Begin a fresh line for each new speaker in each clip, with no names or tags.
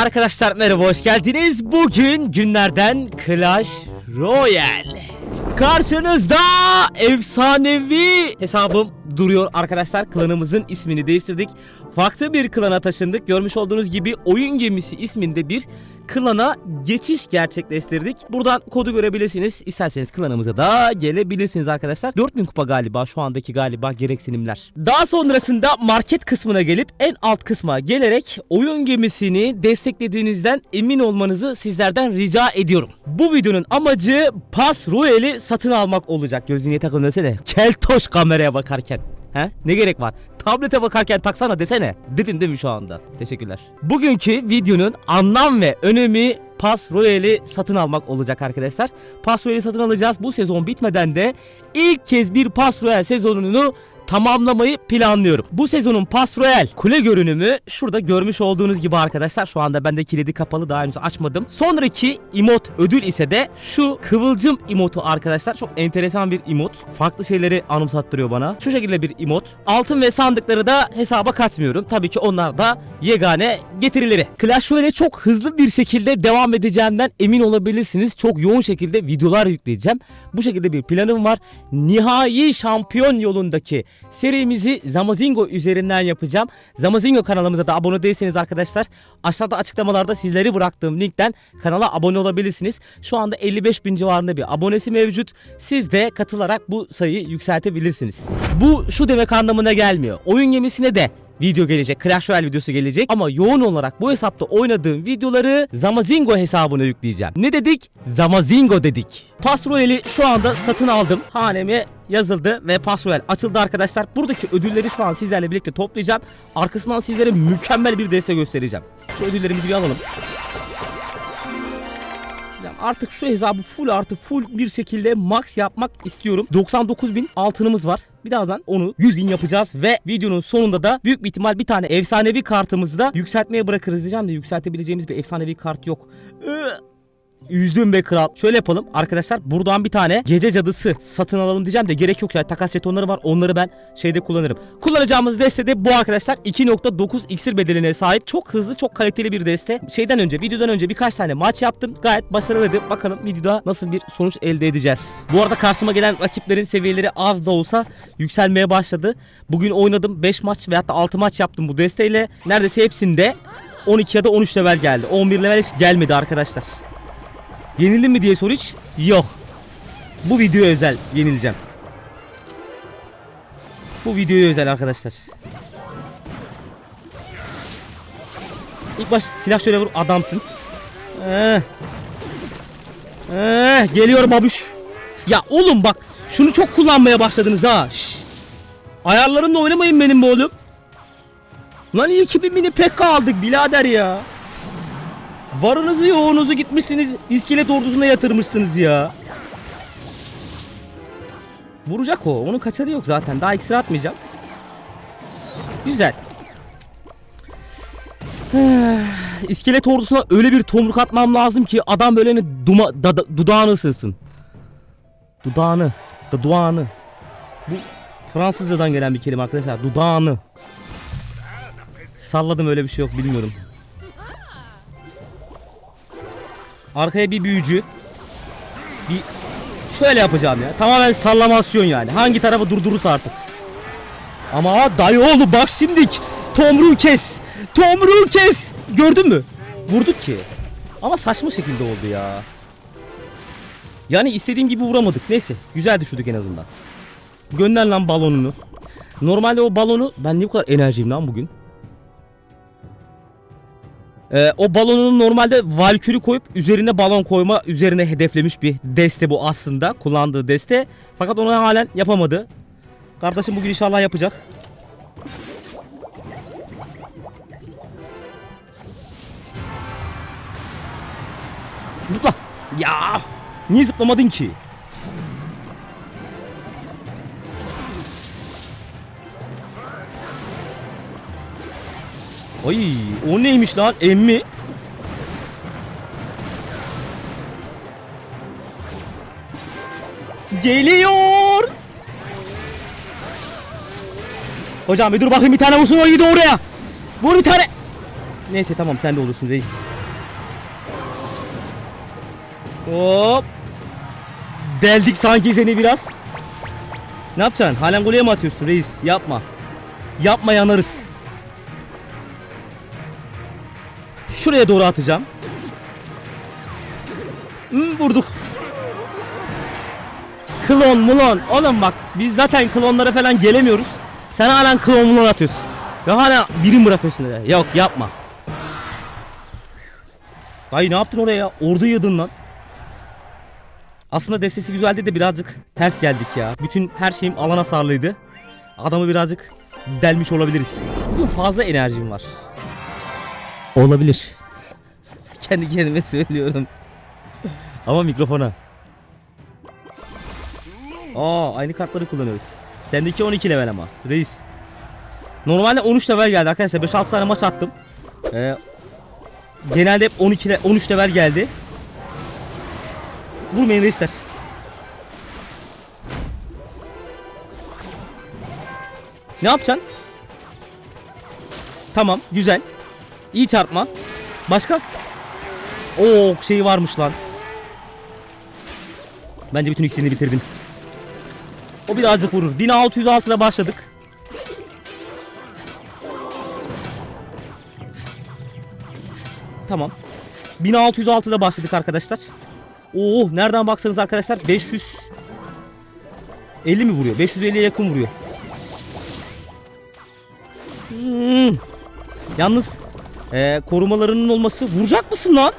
Arkadaşlar merhaba hoş geldiniz. Bugün günlerden Clash Royale. Karşınızda efsanevi hesabım duruyor arkadaşlar. Klanımızın ismini değiştirdik. Farklı bir klana taşındık. Görmüş olduğunuz gibi oyun gemisi isminde bir klana geçiş gerçekleştirdik. Buradan kodu görebilirsiniz. İsterseniz klanımıza da gelebilirsiniz arkadaşlar. 4000 kupa galiba şu andaki galiba gereksinimler. Daha sonrasında market kısmına gelip en alt kısma gelerek oyun gemisini desteklediğinizden emin olmanızı sizlerden rica ediyorum. Bu videonun amacı Pas Royale'i satın almak olacak. Gözlüğüne takın desene. Keltoş kameraya bakarken. He? Ne gerek var? Tablete bakarken taksana desene. Dedin değil mi şu anda? Teşekkürler. Bugünkü videonun anlam ve önemi Pas Royale'i satın almak olacak arkadaşlar. Pas Royale'i satın alacağız. Bu sezon bitmeden de ilk kez bir Pas Royale sezonunu tamamlamayı planlıyorum. Bu sezonun Pas Royale kule görünümü şurada görmüş olduğunuz gibi arkadaşlar. Şu anda bende kilidi kapalı daha henüz açmadım. Sonraki emot ödül ise de şu kıvılcım emotu arkadaşlar. Çok enteresan bir emot. Farklı şeyleri anımsattırıyor bana. Şu şekilde bir emot. Altın ve sandıkları da hesaba katmıyorum. Tabii ki onlar da yegane getirileri. Clash Royale çok hızlı bir şekilde devam edeceğimden emin olabilirsiniz. Çok yoğun şekilde videolar yükleyeceğim. Bu şekilde bir planım var. Nihai şampiyon yolundaki serimizi Zamazingo üzerinden yapacağım. Zamazingo kanalımıza da abone değilseniz arkadaşlar aşağıda açıklamalarda sizleri bıraktığım linkten kanala abone olabilirsiniz. Şu anda 55 bin civarında bir abonesi mevcut. Siz de katılarak bu sayıyı yükseltebilirsiniz. Bu şu demek anlamına gelmiyor. Oyun gemisine de video gelecek. Clash Royale videosu gelecek. Ama yoğun olarak bu hesapta oynadığım videoları Zamazingo hesabına yükleyeceğim. Ne dedik? Zamazingo dedik. Pas Royale'i şu anda satın aldım. Haneme yazıldı ve Pas Royale açıldı arkadaşlar. Buradaki ödülleri şu an sizlerle birlikte toplayacağım. Arkasından sizlere mükemmel bir deste göstereceğim. Şu ödüllerimizi bir alalım. Artık şu hesabı full artı full bir şekilde max yapmak istiyorum. 99 bin altınımız var. Birazdan onu 100 bin yapacağız ve videonun sonunda da büyük bir ihtimal bir tane efsanevi kartımızı da yükseltmeye bırakırız diyeceğim de yükseltebileceğimiz bir efsanevi kart yok. Ee, Üzdüm be kral. Şöyle yapalım arkadaşlar buradan bir tane gece cadısı satın alalım diyeceğim de gerek yok ya takas jetonları var onları ben şeyde kullanırım. Kullanacağımız deste de bu arkadaşlar 2.9 iksir bedeline sahip çok hızlı çok kaliteli bir deste. Şeyden önce videodan önce birkaç tane maç yaptım gayet başarılıydı. Bakalım videoda nasıl bir sonuç elde edeceğiz. Bu arada karşıma gelen rakiplerin seviyeleri az da olsa yükselmeye başladı. Bugün oynadım 5 maç veyahut da 6 maç yaptım bu desteyle. Neredeyse hepsinde 12 ya da 13 level geldi. 11 level hiç gelmedi arkadaşlar. Yenildim mi diye sor hiç. Yok. Bu videoya özel yenileceğim. Bu videoya özel arkadaşlar. İlk baş silah şöyle vur adamsın. Ee. Ee, geliyor babuş. Ya oğlum bak şunu çok kullanmaya başladınız ha. Şş. Ayarlarımla oynamayın benim be oğlum. Lan iyi ki mini pekka aldık birader ya. Varınızı yoğunuzu gitmişsiniz iskelet ordusuna yatırmışsınız ya. Vuracak o. Onun kaçarı yok zaten. Daha iksir atmayacak. Güzel. İskelet ordusuna öyle bir tomruk atmam lazım ki adam böyle hani duma, da, da- dudağını ısırsın. Dudağını. Da dudağını. Bu Fransızcadan gelen bir kelime arkadaşlar. Dudağını. Salladım öyle bir şey yok bilmiyorum. Arkaya bir büyücü. Bir şöyle yapacağım ya. Tamamen sallamasyon yani. Hangi tarafı durdurursa artık. Ama dayı oğlu bak şimdik. Tomruğu kes. Tomruğu kes. Gördün mü? Vurduk ki. Ama saçma şekilde oldu ya. Yani istediğim gibi vuramadık. Neyse. Güzel düşürdük en azından. Gönder lan balonunu. Normalde o balonu ben niye bu kadar enerjiyim lan bugün? Ee, o balonunu normalde valkürü koyup üzerine balon koyma üzerine hedeflemiş bir deste bu aslında kullandığı deste. Fakat onu halen yapamadı. Kardeşim bugün inşallah yapacak. Zıpla. Ya. Niye zıplamadın ki? Ay o neymiş lan emmi? Geliyor. Hocam bir dur bakayım bir tane vursun o yedi oraya. Vur bir tane. Neyse tamam sen de olursun reis. Hop. Deldik sanki seni biraz. Ne yapacaksın? Halen goleye mi atıyorsun reis? Yapma. Yapma yanarız. Şuraya doğru atacağım. Hmm, vurduk. Klon mulon. Oğlum bak biz zaten klonlara falan gelemiyoruz. Sen halen klon mulon atıyorsun. Ya hala birim bırakıyorsun öyle. Yok yapma. Dayı ne yaptın oraya ya? Ordu yadın lan. Aslında destesi güzeldi de birazcık ters geldik ya. Bütün her şeyim alan hasarlıydı. Adamı birazcık delmiş olabiliriz. Bugün fazla enerjim var. Olabilir. Kendi kendime söylüyorum. Ama mikrofona. Aa aynı kartları kullanıyoruz. Sendeki 12 level ama. Reis. Normalde 13 level geldi arkadaşlar. 5-6 tane maç attım. Ee, genelde hep 12 le 13 level geldi. Vurmayın reisler. Ne yapacaksın? Tamam güzel. İyi çarpma. Başka? Oo şey varmış lan. Bence bütün ikisini bitirdim. O birazcık vurur. 1606'da başladık. Tamam. 1606'da başladık arkadaşlar. Oo nereden baksanız arkadaşlar 500 50 mi vuruyor? 550'ye yakın vuruyor. Hmm. Yalnız ee, korumalarının olması vuracak mısın lan?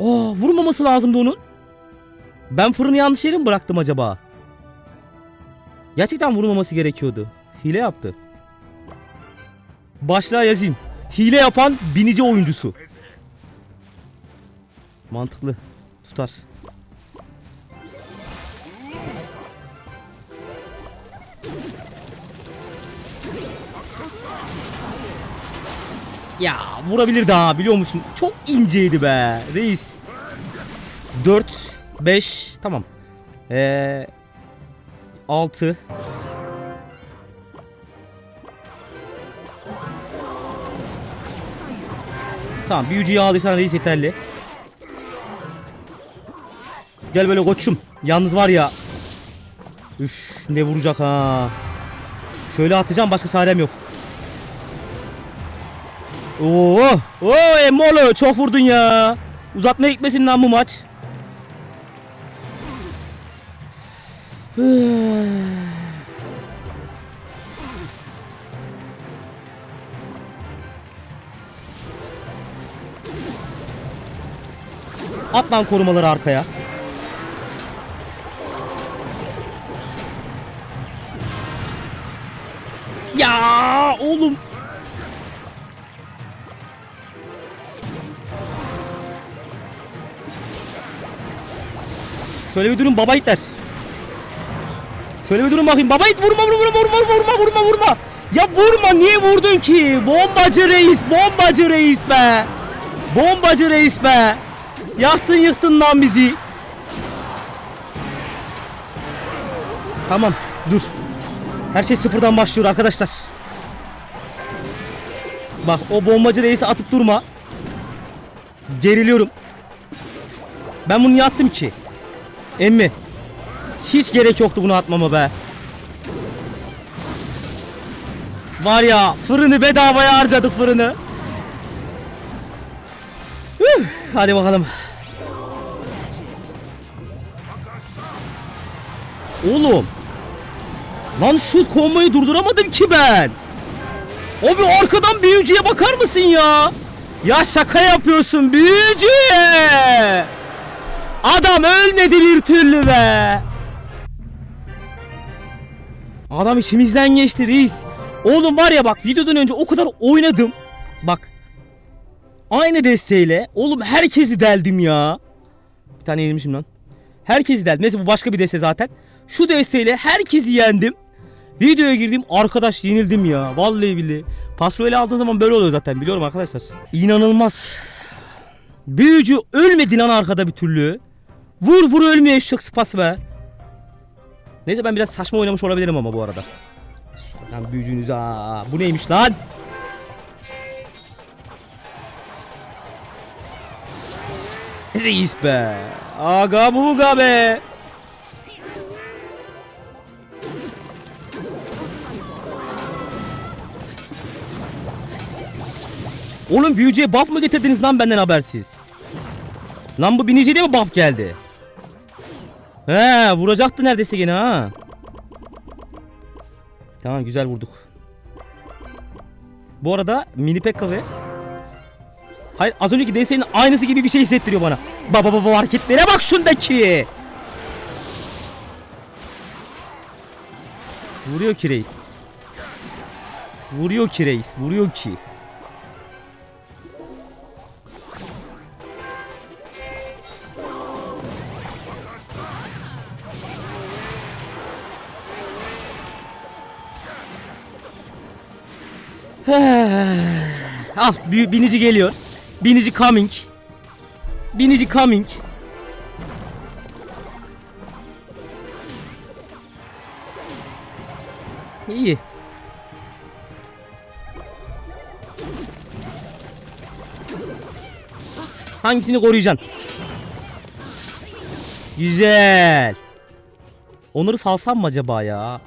Aa vurmaması lazımdı onun. Ben fırını yanlış yere mi bıraktım acaba? Gerçekten vurulmaması gerekiyordu. Hile yaptı. Başlığa yazayım. Hile yapan binici oyuncusu. Mantıklı. Tutar. Ya vurabilir daha biliyor musun? Çok inceydi be reis. 4 5 tamam. Ee, 6 Tamam büyücüyü aldıysan reis yeterli. Gel böyle koçum. Yalnız var ya. Üf ne vuracak ha. Şöyle atacağım başka çarem yok. Oo, oo Emmolo çok vurdun ya. Uzatmaya gitmesin lan bu maç. At lan korumaları arkaya. Ya oğlum. Şöyle bir durun baba itler. Şöyle bir durun bakayım. Baba it vurma vurma vurma vurma vurma vurma. Ya vurma niye vurdun ki? Bombacı reis, bombacı reis be. Bombacı reis be. Yaktın yıktın lan bizi. Tamam dur. Her şey sıfırdan başlıyor arkadaşlar. Bak o bombacı reisi atıp durma. Geriliyorum. Ben bunu niye attım ki? Emmi. Hiç gerek yoktu bunu atmama be. Var ya fırını bedavaya harcadık fırını. Üh, hadi bakalım. Oğlum. Lan şu kombayı durduramadım ki ben. Abi arkadan büyücüye bakar mısın ya? Ya şaka yapıyorsun büyücü. Adam ölmedi bir türlü be. Adam içimizden geçti reis. Oğlum var ya bak videodan önce o kadar oynadım. Bak. Aynı desteğiyle. Oğlum herkesi deldim ya. Bir tane yenilmişim lan. Herkesi deldim. Neyse bu başka bir deste zaten. Şu desteğiyle herkesi yendim. Videoya girdim arkadaş yenildim ya. Vallahi billahi. Pasroyla aldığın zaman böyle oluyor zaten biliyorum arkadaşlar. İnanılmaz. Büyücü ölmedi lan arkada bir türlü. Vur vur ölmüyor eşek sıpası be. Neyse ben biraz saçma oynamış olabilirim ama bu arada. Satan büyücünüz ha. Bu neymiş lan? Reis be. Aga buga be. Oğlum büyücüye buff mı getirdiniz lan benden habersiz? Lan bu biniciye de mi buff geldi? He vuracaktı neredeyse gene ha. Tamam güzel vurduk. Bu arada mini Pekka ve Hayır az önceki DS'nin aynısı gibi bir şey hissettiriyor bana. Baba baba hareketlere bak şundaki. Vuruyor ki reis. Vuruyor ki reis. Vuruyor ki. Al bi- binici geliyor. Binici coming. Binici coming. İyi. Hangisini koruyacaksın? Güzel. Onları salsam mı acaba ya?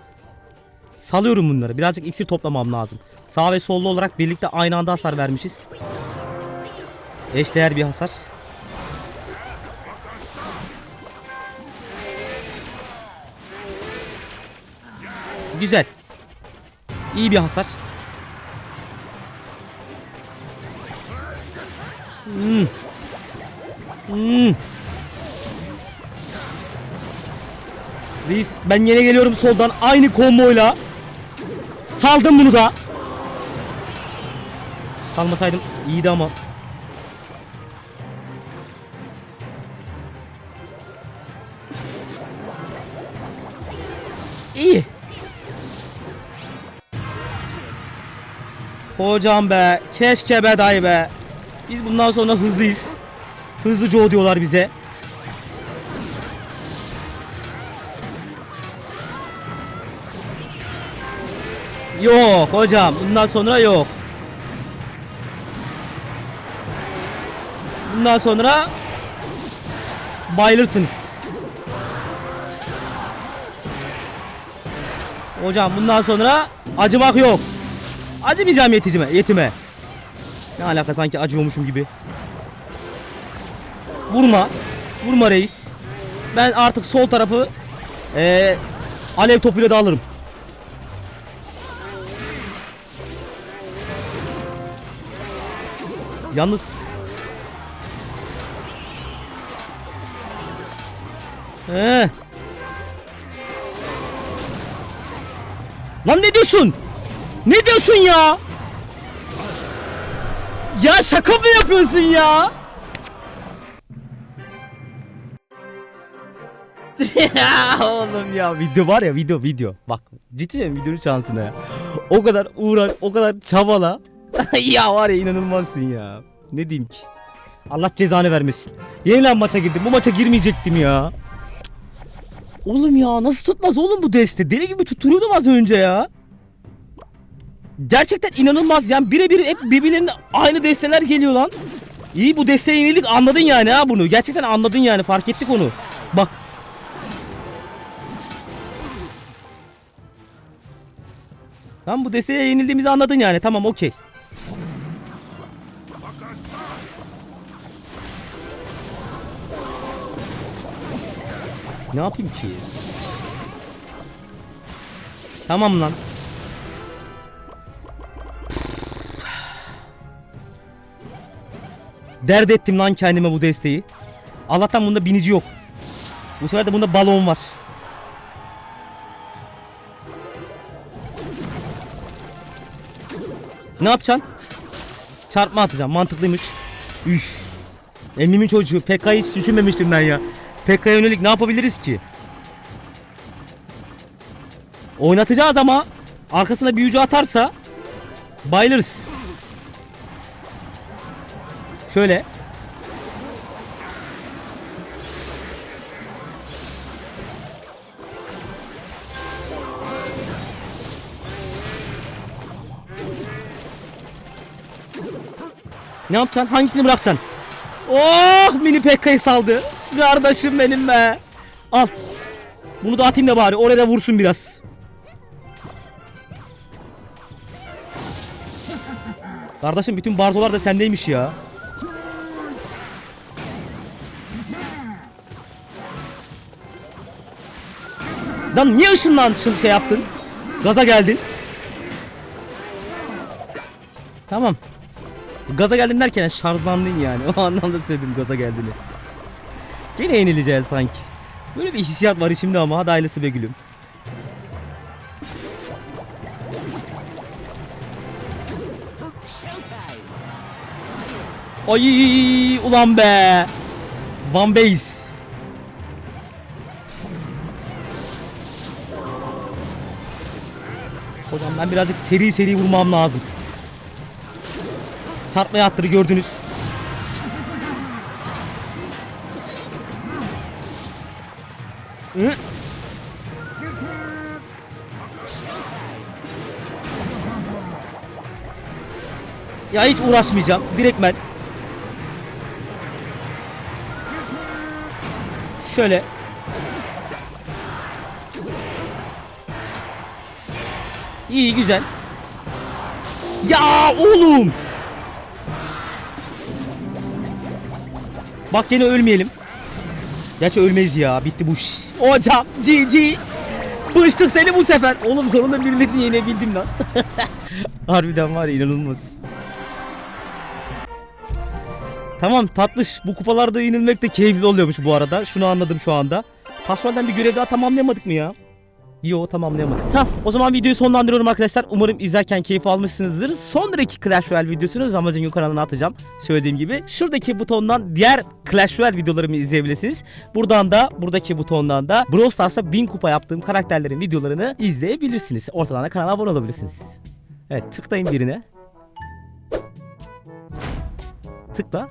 Salıyorum bunları. Birazcık iksir toplamam lazım. Sağ ve sollu olarak birlikte aynı anda hasar vermişiz. Eşdeğer bir hasar. Güzel. İyi bir hasar. Hmm. Hmm. Reis ben yine geliyorum soldan aynı komboyla. Saldım bunu da. Salmasaydım iyiydi ama. İyi. Hocam be. Keşke be dayı be. Biz bundan sonra hızlıyız. Hızlıca o diyorlar bize. Yok hocam bundan sonra yok. Bundan sonra bayılırsınız. Hocam bundan sonra acımak yok. Acımayacağım yeticime, yetime. Ne alaka sanki acıyormuşum gibi. Vurma. Vurma reis. Ben artık sol tarafı eee alev topuyla da alırım. Yalnız He. Lan ne diyorsun? Ne diyorsun ya? Ya şaka mı yapıyorsun ya? ya oğlum ya video var ya video video bak diyorum videonun şansına ya o kadar uğraş o kadar çabala ya var ya inanılmazsın ya. Ne diyeyim ki? Allah cezanı vermesin. Yeniden maça girdim. Bu maça girmeyecektim ya. Oğlum ya nasıl tutmaz oğlum bu deste? Deli gibi tutturuyordum az önce ya. Gerçekten inanılmaz yani birebir hep birbirlerine aynı desteler geliyor lan. İyi bu desteğe yenilik anladın yani ha bunu. Gerçekten anladın yani fark ettik onu. Bak. Tamam bu desteğe yenildiğimizi anladın yani. Tamam okey. Ne yapayım ki? Tamam lan. Dert ettim lan kendime bu desteği. Allah'tan bunda binici yok. Bu sefer de bunda balon var. Ne yapacaksın? Çarpma atacağım. Mantıklıymış. Üf. Emmimin çocuğu. PK'yı hiç düşünmemiştim ben ya. PK'ya yönelik ne yapabiliriz ki? Oynatacağız ama arkasına büyücü atarsa bayılırız. Şöyle. Ne yapacaksın? Hangisini bırakacaksın? Oh mini Pekka'yı saldı. Kardeşim benim be. Al. Bunu da atayım da bari oraya da vursun biraz. Kardeşim bütün barzolar da sendeymiş ya. Lan niye ışınlan ışın şey yaptın? Gaza geldin. Tamam. Gaza geldin derken şarjlandın yani. O anlamda söyledim gaza geldiğini. Gene yenileceğiz sanki. Böyle bir hissiyat var içimde ama hadi hayırlısı be gülüm. Ay ulan be. One base. Hocam ben birazcık seri seri vurmam lazım. Çarpmaya attırı gördünüz. Ya hiç uğraşmayacağım. Direkt ben. Şöyle. İyi güzel. Ya oğlum. Bak yine ölmeyelim. Gerçi ölmeyiz ya. Bitti bu iş. Hocam GG. Bıçtık seni bu sefer. Oğlum sonunda birilerini yenebildim lan. Harbiden var inanılmaz. Tamam tatlış. Bu kupalarda yenilmek de keyifli oluyormuş bu arada. Şunu anladım şu anda. Pasol'den bir görev daha tamamlayamadık mı ya? Yo tamamlayamadık. Tamam o zaman videoyu sonlandırıyorum arkadaşlar. Umarım izlerken keyif almışsınızdır. Sonraki Clash Royale videosunu Zamazing'in kanalına atacağım. Söylediğim gibi şuradaki butondan diğer Clash Royale videolarımı izleyebilirsiniz. Buradan da buradaki butondan da Brawl Stars'a 1000 kupa yaptığım karakterlerin videolarını izleyebilirsiniz. Ortadan da kanala abone olabilirsiniz. Evet tıklayın birine. Tıkla.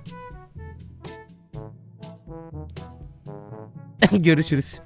Görüşürüz.